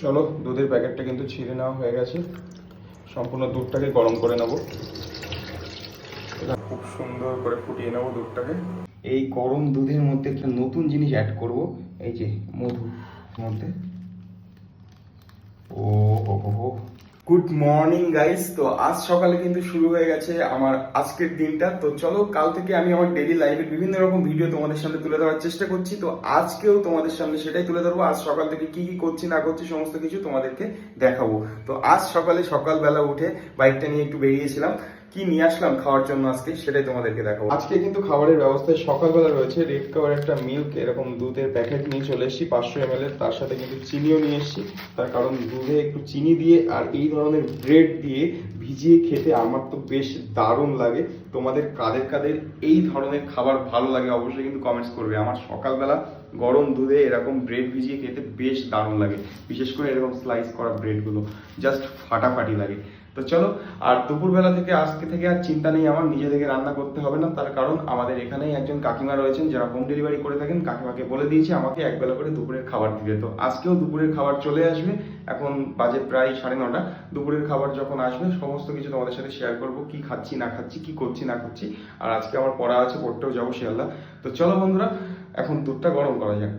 চলো, দুধের প্যাকেটটা কিন্তু ছিঁড়ে নেওয়া হয়ে গেছে। সম্পূর্ণ দুধটাকে গরম করে নেব। খুব সুন্দর করে ফুটিয়ে নেব দুধটাকে। এই গরম দুধের মধ্যে একটা নতুন জিনিস অ্যাড করব। এই যে মধু মধ্যে। ও হো হো গুড মর্নিং গাইস তো আজ সকালে কিন্তু শুরু হয়ে গেছে আমার আজকের দিনটা। তো চলো, কাল থেকে আমি আমার ডেলি লাইফের বিভিন্ন রকম ভিডিও তোমাদের সামনে তুলে ধরার চেষ্টা করছি। তো আজকেও তোমাদের সামনে সেটাই তুলে ধরবো। আজ সকাল থেকে কি কি করছি, না করছি, সমস্ত কিছু তোমাদেরকে দেখাবো। তো আজ সকালে সকালবেলা উঠে বাইকটা নিয়ে একটু বেরিয়েছিলাম। কি নিয়ে আসলাম খাওয়ার জন্য আজকে, সেটাই তোমাদেরকে দেখাবো। আজকে কিন্তু খাবারের ব্যবস্থায় সকালবেলা রয়েছে রেড কাওয়ার একটা মিল্ক এরকম দুধের প্যাকেট নিয়ে চলে এসেছি, পাঁচশো এম তার সাথে কিন্তু চিনিও নিয়ে এসেছি। তার কারণ দুধে একটু চিনি দিয়ে আর এই ধরনের ব্রেড দিয়ে ভিজিয়ে খেতে আমার তো বেশ দারুণ লাগে। তোমাদের কাদের কাদের এই ধরনের খাবার ভালো লাগে অবশ্যই কিন্তু কমেন্টস করবে। আমার সকালবেলা গরম দুধে এরকম ব্রেড ভিজিয়ে খেতে বেশ দারুণ লাগে। বিশেষ করে এরকম স্লাইস করা ব্রেডগুলো জাস্ট ফাটাফাটি লাগে। তো চলো, আর দুপুরবেলা থেকে, আজকে থেকে আর চিন্তা নেই, আমার নিজে থেকে রান্না করতে হবে না, তার কারণ আমাদের এখানেই একজন কাকিমা রয়েছেন, যারা হোম ডেলিভারি করে থাকেন, কাকিমাকে বলে দিয়েছি, আমাকে একবেলা করে দুপুরের খাবার দিবে তো আজকেও দুপুরের খাবার চলে আসবে, এখন বাজে প্রায় সাড়ে নটা, দুপুরের খাবার যখন আসবে, সমস্ত কিছু তোমাদের সাথে শেয়ার করব, কি খাচ্ছি, না খাচ্ছি, কি করছি, না করছি, আর আজকে আমার পড়া আছে, পড়তেও যাব শিয়ালদা। তো চলো বন্ধুরা, এখন দুধটা গরম করা যাক।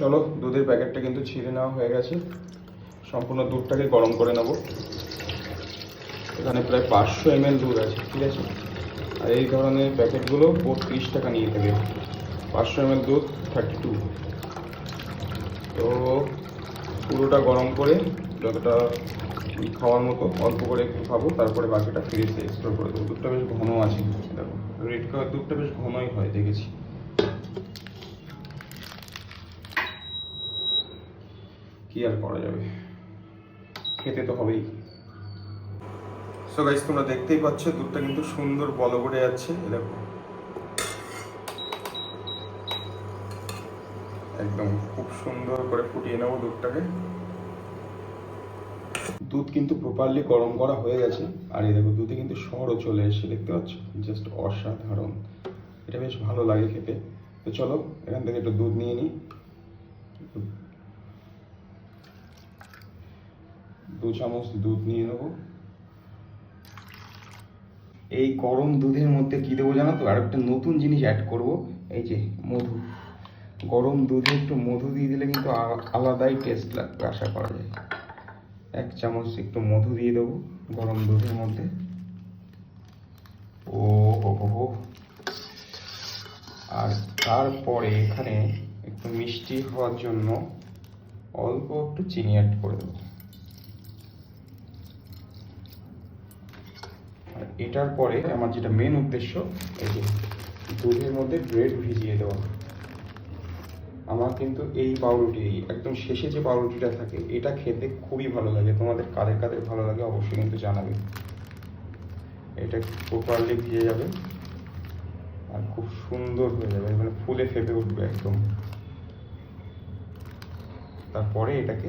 চলো, দুধের প্যাকেটটা কিন্তু ছিঁড়ে নেওয়া হয়ে গেছে, সম্পূর্ণ দুধটাকে গরম করে নেব। এখানে প্রায় পাঁচশো এম দুধ আছে, ঠিক আছে? আর এই ধরনের প্যাকেটগুলো বত্রিশ টাকা নিয়ে থাকে পাঁচশো এম দুধ থার্টি টু তো পুরোটা গরম করে যতটা খাওয়ার মতো অল্প করে একটু খাব, তারপরে বাকিটা ফ্রিজে স্টোর করে দেবো। দুধটা বেশ ঘন আছে, দেখো। রেড কালার দুধটা বেশ ঘনই হয়, দেখেছি। কি আর করা যাবে? খেতে তো হবেই। সো গাইস তোমরা দেখতেই পাচ্ছ, দুধটা কিন্তু সুন্দর বল করে যাচ্ছে দেখো। একদম খুব সুন্দর করে ফুটিয়ে নেব দুধটাকে। দুধ কিন্তু প্রপারলি গরম করা হয়ে গেছে, আর এই দেখো, দুধে কিন্তু সরও চলে এসে দেখতে পাচ্ছ? জাস্ট অসাধারণ। এটা বেশ ভালো লাগে খেতে। তো চলো, এখান থেকে একটু দুধ নিয়ে নিই। দু চামচ দুধ নিয়ে নেব। এই গরম দুধের মধ্যে কি দেবো জানো তো? আর একটা নতুন জিনিস অ্যাড করব। এই যে মধু। গরম দুধে একটু মধু দিয়ে দিলে কিন্তু আলাদাই টেস্ট লাগবে আশা করা যায়। এক চামচ একটু মধু দিয়ে দেবো গরম দুধের মধ্যে। ও হো আর তারপরে এখানে একটু মিষ্টি হওয়ার জন্য অল্প একটু চিনি অ্যাড করে দেবো আর এটার পরে আমার যেটা মেন উদ্দেশ্য, এই যে দুধের মধ্যে ব্রেড ভিজিয়ে দেওয়া। আমার কিন্তু এই পাউরুটি একদম শেষে যে পাউরুটিটা থাকে, এটা খেতে খুবই ভালো লাগে। তোমাদের কাদের কাদের ভালো লাগে অবশ্যই কিন্তু জানাবে। এটা প্রপারলি ভিজে যাবে আর খুব সুন্দর হয়ে যাবে মানে ফুলে ফেপে উঠবে একদম। তারপরে এটাকে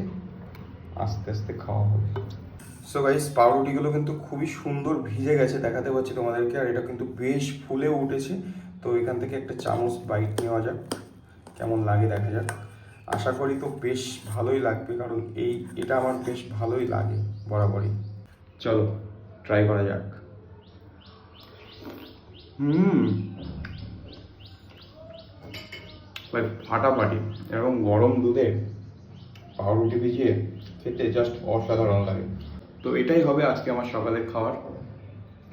আস্তে আস্তে খাওয়া হবে। সো গাইস পাউরুটিগুলো কিন্তু খুবই সুন্দর ভিজে গেছে, দেখাতে পাচ্ছি তোমাদেরকে, আর এটা কিন্তু বেশ ফুলে উঠেছে। তো এখান থেকে একটা চামচ বাইট নেওয়া যাক, কেমন লাগে দেখা যাক। আশা করি তো বেশ ভালোই লাগবে, কারণ এই, এটা আমার বেশ ভালোই লাগে, বরাবরই। চলো ট্রাই করা যাক। হুম। ভাই ফাটাফাটি, এরকম গরম দুধে পাউরুটি ভিজিয়ে খেতে জাস্ট অসাধারণ লাগে। তো এটাই হবে আজকে আমার সকালের খাওয়ার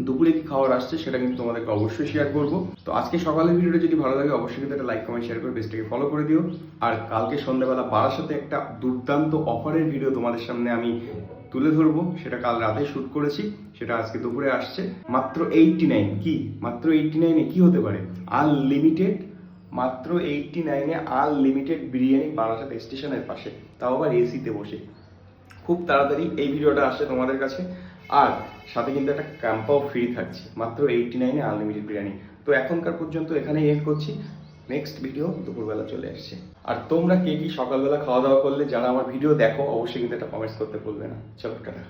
দুপুরে কি খাওয়ার আসছে সেটা কিন্তু তোমাদেরকে অবশ্যই শেয়ার করব। তো আজকে সকালের ভিডিওটা যদি ভালো লাগে, অবশ্যই কিন্তু একটা লাইক কমেন্ট শেয়ার করে পেজটাকে ফলো করে দিও। আর কালকে সন্ধ্যাবেলা বারার সাথে একটা দুর্দান্ত অফারের ভিডিও তোমাদের সামনে আমি তুলে ধরবো। সেটা কাল রাতে শ্যুট করেছি, সেটা আজকে দুপুরে আসছে। মাত্র এইটটি নাইন কি? মাত্র এইটটি নাইনে কি হতে পারে? আনলিমিটেড মাত্র এইটটি নাইনে আনলিমিটেড বিরিয়ানি বারাসাত স্টেশনের পাশে। তাও আবার এসিতে বসে। খুব তাড়াতাড়ি এই ভিডিওটা আসে তোমাদের কাছে। আর সাথে কিন্তু একটা ক্যাম্পাও ফ্রি থাকছে। মাত্র এইটি নাইনে আনলিমিটেড বিরিয়ানি। তো এখনকার পর্যন্ত এখানেই এড করছি। নেক্সট ভিডিও দুপুরবেলা চলে আসছে। আর তোমরা কে কি সকালবেলা খাওয়া দাওয়া করলে, যারা আমার ভিডিও দেখো, অবশ্যই কিন্তু একটা কমেন্টস করতে ভুলবে না। চলো টাটা।